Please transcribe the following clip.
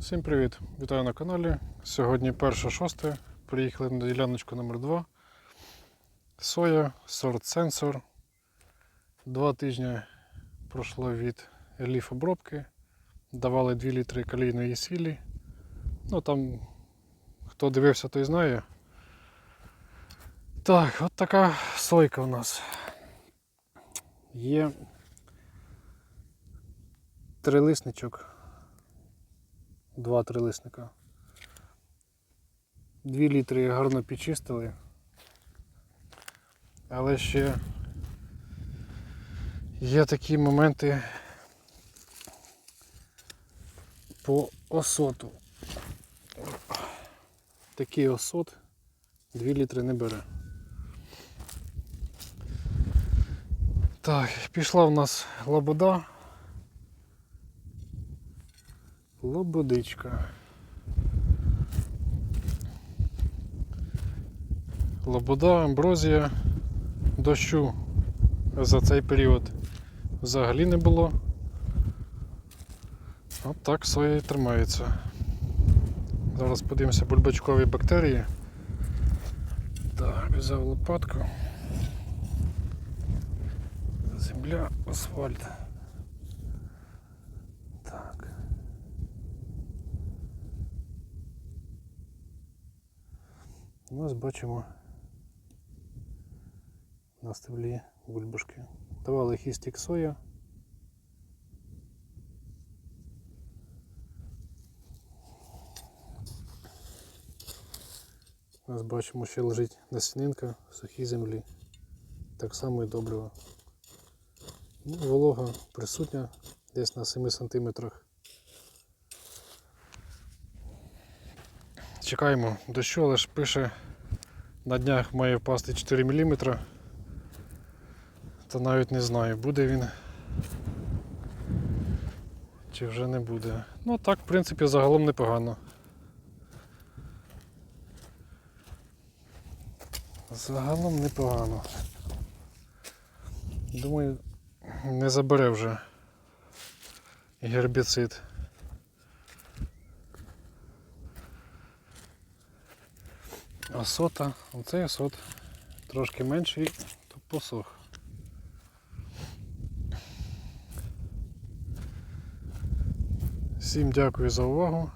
Всім привіт! Вітаю на каналі. Сьогодні 1.6. Приїхали на діляночку номер 2 Соя, сорт сенсор. Два тижні пройшло від ліф обробки. Давали 2 літри калійної сілі. Ну там, хто дивився, той знає. Так, от така сойка у нас. Є трилисничок. Два трилисника. Дві літри гарно підчистили. Але ще є такі моменти по осоту. Такий осот 2 літри не бере. Так, пішла в нас лобода. Лободичка. Лобода, амброзія, дощу за цей період взагалі не було. От так соя і тримається. Зараз подивимося бульбачкові бактерії. Так, взяв лопатку. Земля, асфальт. Так. Ну, Ось бачимо на стеблі бульбашки. Давали хістік соя. Ось бачимо, ще лежить насінинка в сухій землі. Так само і добриво. Ну, волога присутня десь на 7 сантиметрах. Чекаємо дощу, але ж пише на днях має впасти 4 мм. Та навіть не знаю, буде він чи вже не буде. Ну так, в принципі, загалом непогано. Загалом непогано. Думаю, не забере вже гербіцид. Осота, оцей осот трошки менший, то посох. Всім дякую за увагу.